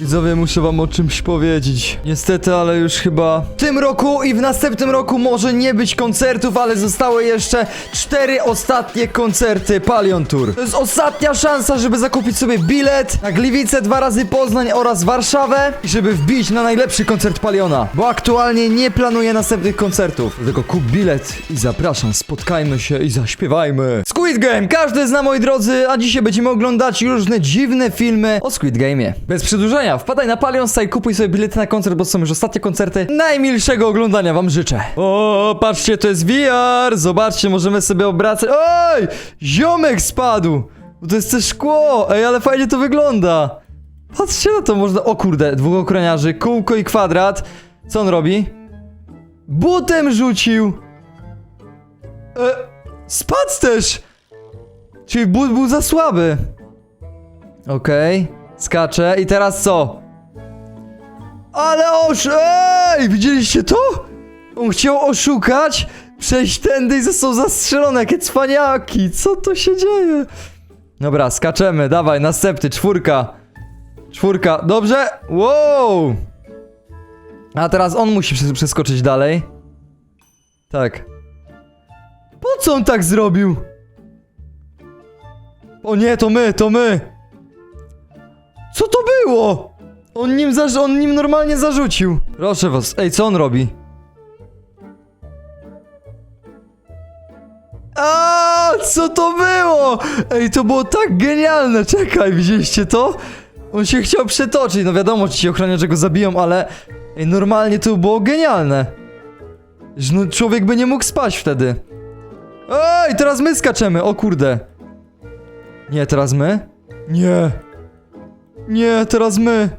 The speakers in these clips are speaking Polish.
Widzowie, muszę wam o czymś powiedzieć. Niestety, ale już chyba w tym roku i w następnym roku może nie być koncertów, ale zostały jeszcze cztery ostatnie koncerty Palion Tour. To jest ostatnia szansa, żeby zakupić sobie bilet na Gliwice, dwa razy Poznań oraz Warszawę i żeby wbić na najlepszy koncert Paliona, bo aktualnie nie planuję następnych koncertów. Dlatego kup bilet i zapraszam, spotkajmy się i zaśpiewajmy. Squid Game! Każdy zna, moi drodzy, a dzisiaj będziemy oglądać różne dziwne filmy o Squid Game'ie. Bez przedłużenia, wpadaj na Palion Style, kupuj sobie bilety na koncert, bo są już ostatnie koncerty. Najmilszego oglądania wam życzę. O, patrzcie, to jest VR! Zobaczcie, możemy sobie obracać. Oj! Ziomek spadł! Bo to jest też szkło! Ej, ale fajnie to wygląda! Patrzcie na to, można... O kurde, dwóch ochroniarzy, kółko i kwadrat. Co on robi? Butem rzucił! E, spadł też! Czyli but był za słaby. Okej, skacze i teraz co? Ale osz... Ej, widzieliście to? On chciał oszukać, przejść tędy i został zastrzelony, jakie cwaniaki, co to się dzieje? Dobra, skaczemy, dawaj, następny, czwórka. Czwórka, dobrze? Wow! A teraz on musi przes- przeskoczyć dalej. Tak. Po co on tak zrobił? O nie, to my, to my! Co to było? On nim, on nim normalnie zarzucił. Proszę was, ej, co on robi? A, co to było? Ej, to było tak genialne, czekaj, widzieliście to? On się chciał przetoczyć, no wiadomo, ci ochroniarze go zabiją, ale... Ej, normalnie to było genialne. Że No, człowiek by nie mógł spać wtedy. Ej, teraz my skaczemy, o kurde. Nie, teraz my? Nie. Nie, teraz my.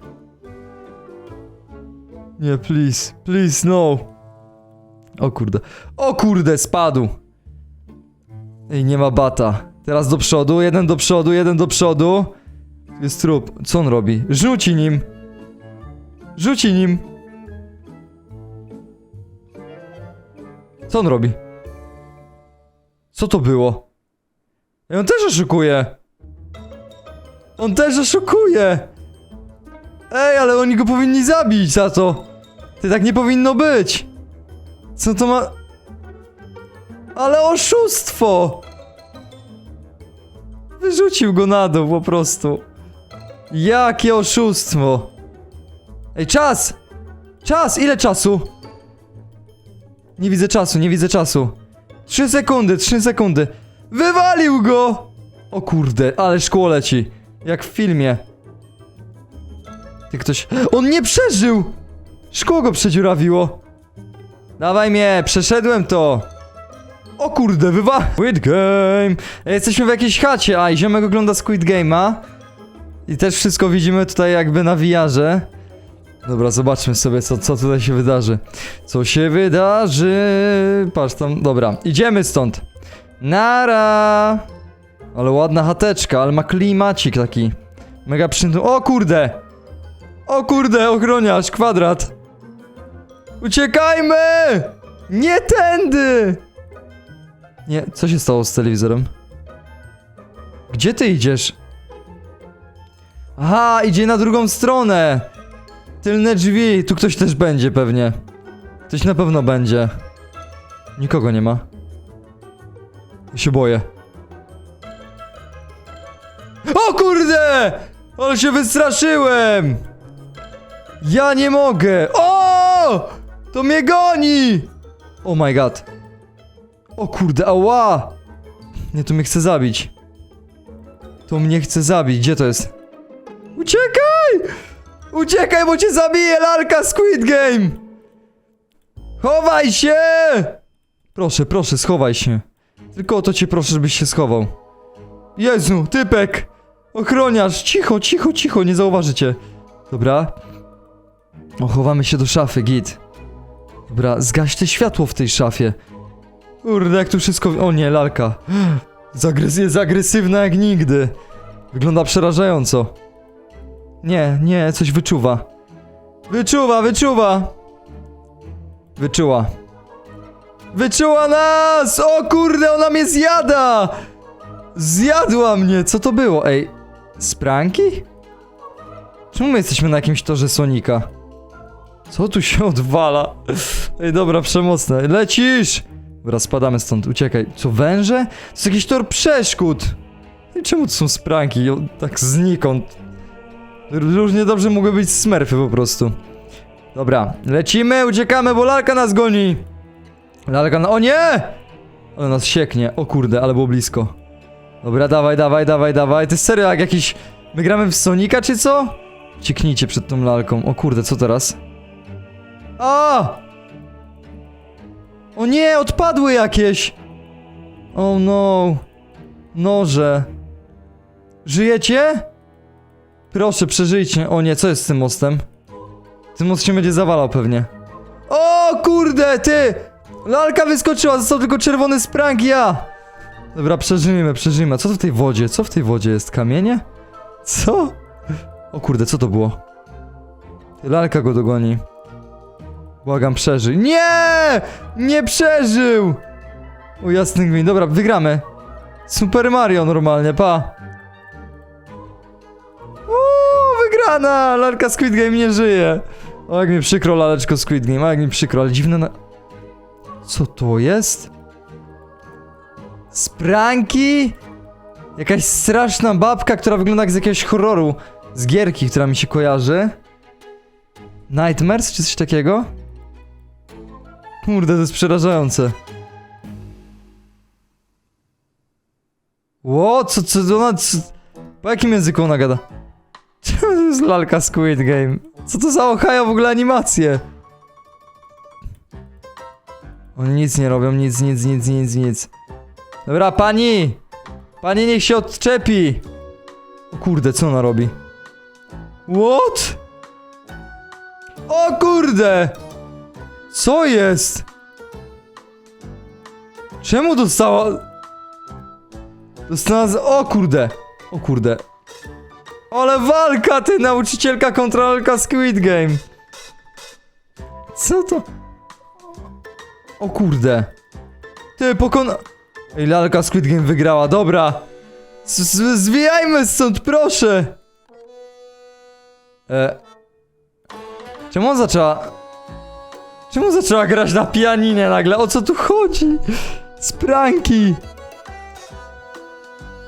Nie, please, please, no. O kurde. O kurde, spadł. Ej, nie ma bata. Teraz do przodu, jeden do przodu, jeden do przodu. Jest trup. Co on robi? Rzuci nim. Rzuci nim. Co on robi? Co to było? Ej, on też oszukuje. On też oszukuje. Ej, ale oni go powinni zabić za to. Ty tak nie powinno być. Co to ma... Ale oszustwo! Wyrzucił go na dół po prostu. Jakie oszustwo. Ej, czas! Czas! Ile czasu? Nie widzę czasu, nie widzę czasu. Trzy sekundy, trzy sekundy. Wywalił go! O kurde, ale szkło leci. Jak w filmie. Ty ktoś... On nie przeżył! Szkło go przedziurawiło. Dawaj mnie, przeszedłem to. O kurde, wywa... Squid Game! Jesteśmy w jakiejś chacie, a i ziomek ogląda Squid Game'a. I też wszystko widzimy tutaj jakby na wiarze. Dobra, zobaczmy sobie, co, co tutaj się wydarzy. Co się wydarzy? Patrz tam, dobra, idziemy stąd. Nara! Ale ładna chateczka, ale ma klimacik taki. Mega przytulny. O kurde! O kurde, ochroniarz, kwadrat. Uciekajmy! Nie tędy! Nie, co się stało z telewizorem? Gdzie ty idziesz? Aha, idzie na drugą stronę. Tylne drzwi, tu ktoś też będzie pewnie. Ktoś na pewno będzie. Nikogo nie ma. Się boję. O kurde! Ale się wystraszyłem! Ja nie mogę! O! To mnie goni! Oh my god. O kurde, ała! Nie, to mnie chce zabić. To mnie chce zabić, gdzie to jest? Uciekaj! Uciekaj, bo cię zabije lalka Squid Game! Chowaj się! Proszę, proszę, schowaj się. Tylko o to cię proszę, żebyś się schował. Jezu, typek! Ochroniarz, cicho, cicho, cicho, nie zauważycie. Dobra. O, chowamy się do szafy, git. Dobra, zgaś te światło w tej szafie. Kurde, jak tu wszystko... O nie, lalka. Zagres jest agresywna jak nigdy. Wygląda przerażająco. Nie, nie, coś wyczuwa. Wyczuwa, wyczuwa! Wyczuła. Wyczuła nas! O kurde, ona mnie zjada! Zjadła mnie! Co to było? Ej, spranki? Czemu my jesteśmy na jakimś torze Sonika? Co tu się odwala? Ej, dobra, przemocne. Lecisz! Dobra, spadamy stąd, uciekaj. Co, węże? To jest jakiś tor przeszkód. I czemu to są spranki? O, tak znikąd. Różnie dobrze mogły być smerfy po prostu. Dobra, lecimy, uciekamy, bo lalka nas goni. Lalka na... O nie! Ale nas sieknie. O kurde, ale było blisko. Dobra, dawaj, dawaj, dawaj, dawaj. To jest serio jak jakiś... My gramy w Sonika, czy co? Cieknijcie przed tą lalką. O kurde, co teraz? A! O nie, odpadły jakieś! Oh no. Noże. Żyjecie? Proszę, przeżyjcie. O nie, co jest z tym mostem? Ten most się będzie zawalał pewnie. O kurde, ty! Lalka wyskoczyła, został tylko czerwony sprank, ja! Dobra, przeżyjmy, przeżyjmy. Co to w tej wodzie? Co w tej wodzie jest? Kamienie? Co? O kurde, co to było? Lalka go dogoni. Błagam, przeżyj. Nie! Nie przeżył! O jasny gwint. Dobra, wygramy. Super Mario normalnie, pa. Uuu, wygrana! Lalka Squid Game nie żyje. O, jak mi przykro, laleczko Squid Game. O, jak mi przykro, ale dziwne na... Co to jest? Spranki? Jakaś straszna babka, która wygląda jak z jakiegoś horroru. Z gierki, która mi się kojarzy. Nightmares czy coś takiego? Kurde, to jest przerażające. Ło, co, co, ona, co, po jakim języku ona gada? To jest lalka Squid Game? Co to za Ohio w ogóle animacje? Oni nic nie robią, nic, nic, nic, nic, nic. Dobra, pani! Pani niech się odczepi! O kurde, co ona robi? What? O kurde! Co jest? Czemu dostała... Dostała z... O kurde! O kurde. Ale walka, ty nauczycielka kontra lalka Squid Game! Co to? O kurde. Ty, pokona... Ej, lalka Squid Game wygrała, dobra. Z z zwijajmy stąd, proszę! E... Czemu on zaczęła... Czemu zaczęła grać na pianinie nagle? O co tu chodzi? Spranki!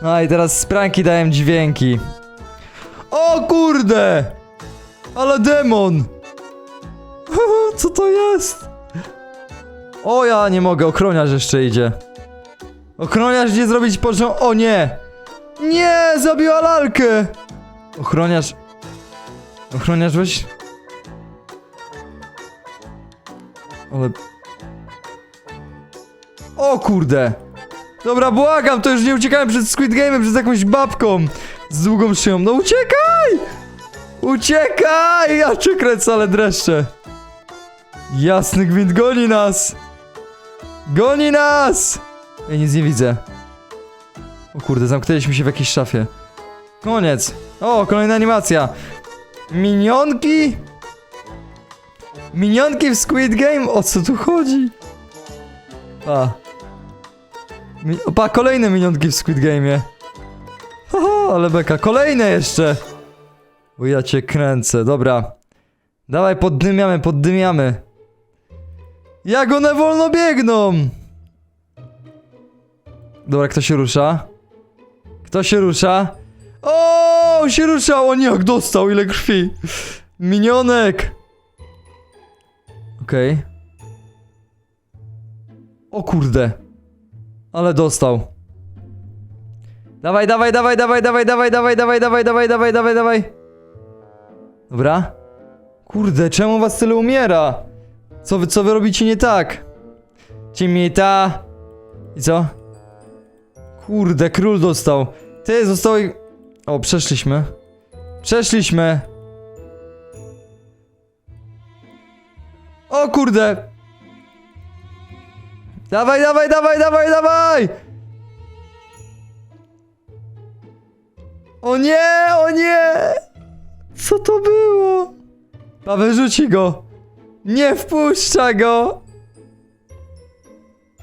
No i teraz spranki dają dźwięki. O kurde! Ale demon! Co to jest? O ja nie mogę, ochroniarz jeszcze idzie. Ochroniarz idzie zrobić porządek. O nie! Nie! Zabiła lalkę! Ochroniarz... Ochroniarz weź... Ale... O kurde! Dobra, błagam, to już nie uciekałem przed Squid Game'em, przed jakąś babką z długą szyją. No uciekaj! Uciekaj! Ja cię ale dreszcze. Jasny gwint goni nas! Goni nas! Ja nic nie widzę. O kurde, zamknęliśmy się w jakiejś szafie. Koniec. O, kolejna animacja. Minionki? Minionki w Squid Game? O co tu chodzi? A. Mi Opa, kolejne minionki w Squid Game'ie. Haha, ale beka. Kolejne jeszcze! Bo ja cię kręcę, dobra. Dawaj, poddymiamy, poddymiamy. Jak one wolno biegną! Dobra, kto się rusza? Kto się rusza? O, się ruszał! O nie, jak dostał, ile krwi! Minionek! Okej. O kurde. Ale dostał. Dawaj, dawaj, dawaj, dawaj, dawaj, dawaj, dawaj, dawaj, dawaj, dawaj, dawaj, dawaj, dawaj. Dobra. Kurde, czemu was tyle umiera? Co wy, co wy robicie nie tak? Cimita. I co? Kurde, król dostał. Ty, zostało ich... O, przeszliśmy. Przeszliśmy. O kurde. Dawaj, dawaj, dawaj, dawaj, dawaj! O nie, o nie! Co to było? Paweł, rzuci go! Nie wpuszcza go!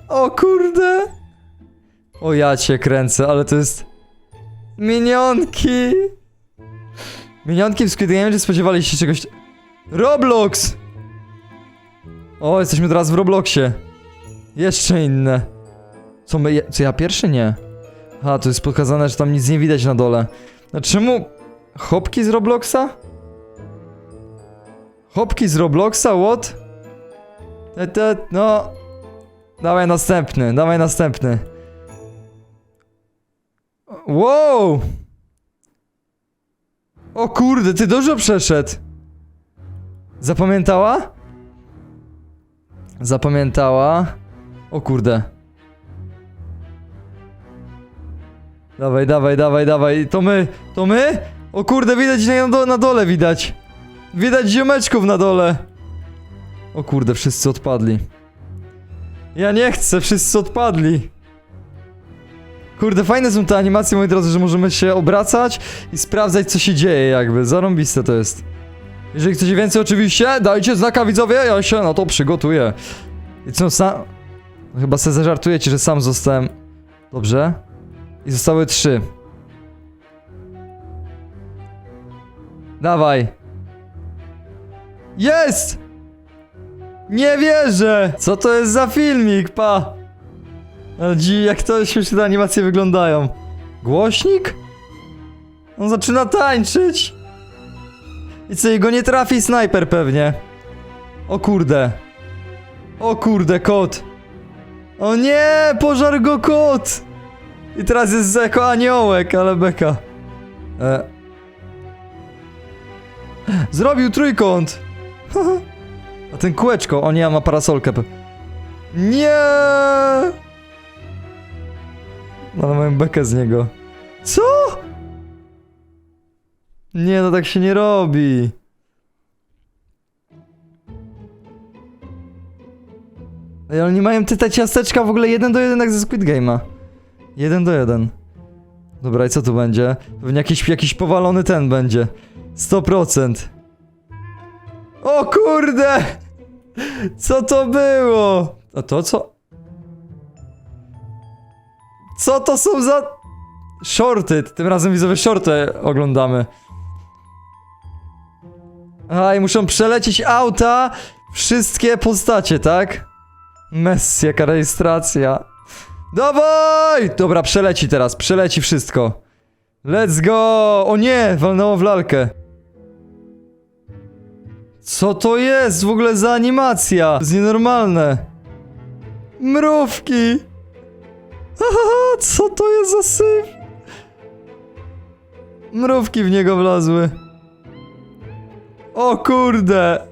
O kurde! O ja cię kręcę, ale to jest... Minionki! Minionki w Squid Game, czy spodziewaliście się czegoś... Roblox! O, jesteśmy teraz w Robloxie. Jeszcze inne. Co my, co ja pierwszy? Nie. A, to jest pokazane, że tam nic nie widać na dole. A czemu... Hopki z Robloxa? Hopki z Robloxa? What? Te, te, no... Dawaj następny, dawaj następny. Wow! O kurde, ty dużo przeszedł. Zapamiętała? Zapamiętała. O kurde. Dawaj, dawaj, dawaj, dawaj. To my, to my? O kurde, widać na, na dole widać. Widać ziomeczków na dole. O kurde, wszyscy odpadli. Ja nie chcę, wszyscy odpadli. Kurde, fajne są te animacje, moi drodzy, że możemy się obracać i sprawdzać, co się dzieje, jakby. Zarąbiste to jest. Jeżeli chcecie więcej, oczywiście, dajcie znaka, widzowie, ja się na to przygotuję. I co, sam... Chyba se zażartujecie, że sam zostałem... Dobrze. I zostały trzy. Dawaj. Jest! Nie wierzę! Co to jest za filmik, pa? Ale jak to śmiesznie te animacje wyglądają. Głośnik? On zaczyna tańczyć. I co, jego nie trafi snajper pewnie. O kurde. O kurde, kot. O nie, pożar go kot. I teraz jest jako aniołek, ale beka. E. Zrobił trójkąt. A ten kółeczko, o nie, ma parasolkę. Nie! Ale mają bekę z niego. Co? Nie, no tak się nie robi. Ale nie mają te ciasteczka w ogóle jeden do jeden jak ze Squid Game'a. Jeden do jeden. Dobra, i co tu będzie? Pewnie jakiś, jakiś powalony ten będzie. 100%. O kurde! Co to było? A to co? Co to są za... Shorty, tym razem widzowie shorty oglądamy. A, i muszą przelecieć auta wszystkie postacie, tak? Messi, jaka rejestracja. Dawaj! Dobra, przeleci teraz, przeleci wszystko. Let's go! O nie, walnęło w lalkę. Co to jest w ogóle za animacja? To jest nienormalne. Mrówki! Haha, co to jest za syf? Mrówki w niego wlazły. O kurde!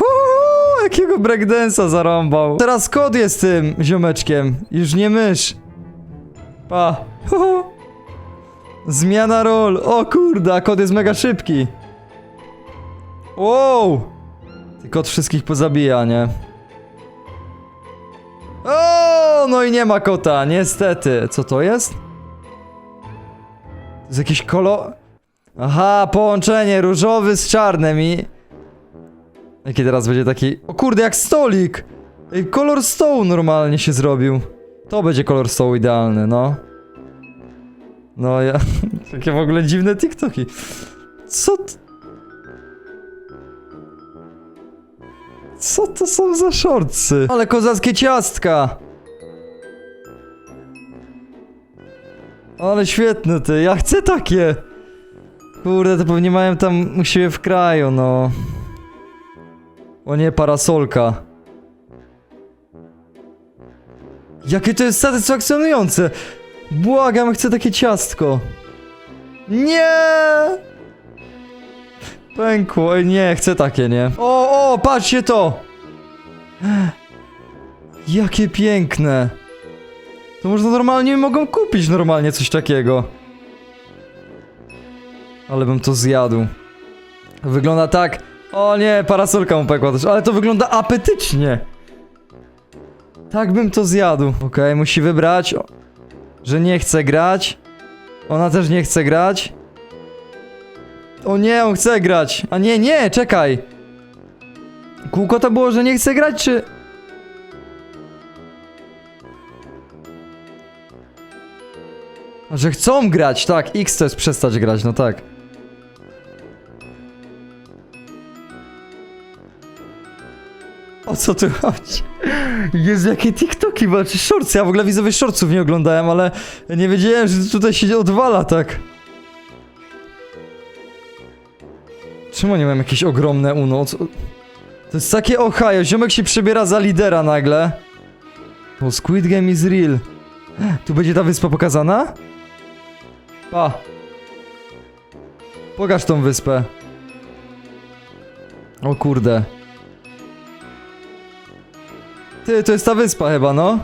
Uuu, jakiego breakdance'a zarąbał. Teraz kod jest tym ziomeczkiem, już nie mysz. Pa. Uhu. Zmiana ról. O kurde, kod jest mega szybki. Wow! Ty kot wszystkich pozabija, nie? O, no i nie ma kota, niestety. Co to jest? To jest jakiś kolor... Aha, połączenie różowy z czarnym i... Jaki teraz będzie taki... O kurde, jak stolik! Ej, kolor stołu normalnie się zrobił. To będzie kolor stołu idealny, no. No ja... Takie w ogóle dziwne TikToki. Co Co to są za shortsy? Ale kozackie ciastka! Ale świetne ty, ja chcę takie! Kurde, to pewnie mają tam u siebie w kraju, no. O nie, parasolka. Jakie to jest satysfakcjonujące! Błagam, chcę takie ciastko. Nie! Pękło, ej, nie, chcę takie, nie. O, o, patrzcie to! Jakie piękne. To można normalnie, mogą kupić normalnie coś takiego. Ale bym to zjadł. Wygląda tak. O nie, parasolka mu pekła też, ale to wygląda apetycznie. Tak bym to zjadł. Okej, musi wybrać, że nie chce grać. Ona też nie chce grać. O nie, on chce grać. A nie, nie, czekaj. Kółko to było, że nie chce grać, czy... Że chcą grać, tak. X to jest przestać grać, no tak. O co tu chodzi? Jezu, jakie TikToki, bo czy shorts? Ja w ogóle widzowie shortsów nie oglądałem, ale nie wiedziałem, że tutaj się odwala tak. Czemu nie mam jakieś ogromne uno? Co? To jest takie Ohio, ziomek się przebiera za lidera nagle. O, Squid Game is real. Tu będzie ta wyspa pokazana? Pa. Pokaż tą wyspę. O kurde. Ty, to jest ta wyspa chyba, no.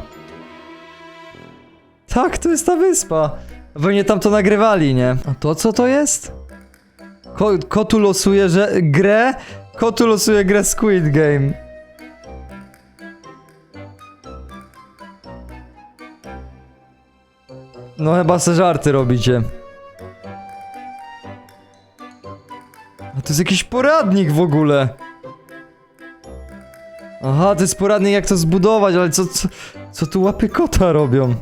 Tak, to jest ta wyspa. Pewnie tam to nagrywali, nie? A to co to jest? Ko kotu losuje, że grę? Kotu losuje grę Squid Game. No chyba se żarty robicie. A to jest jakiś poradnik w ogóle. Aha, to jest poradnik jak to zbudować, ale co, co, co tu łapy kota robią?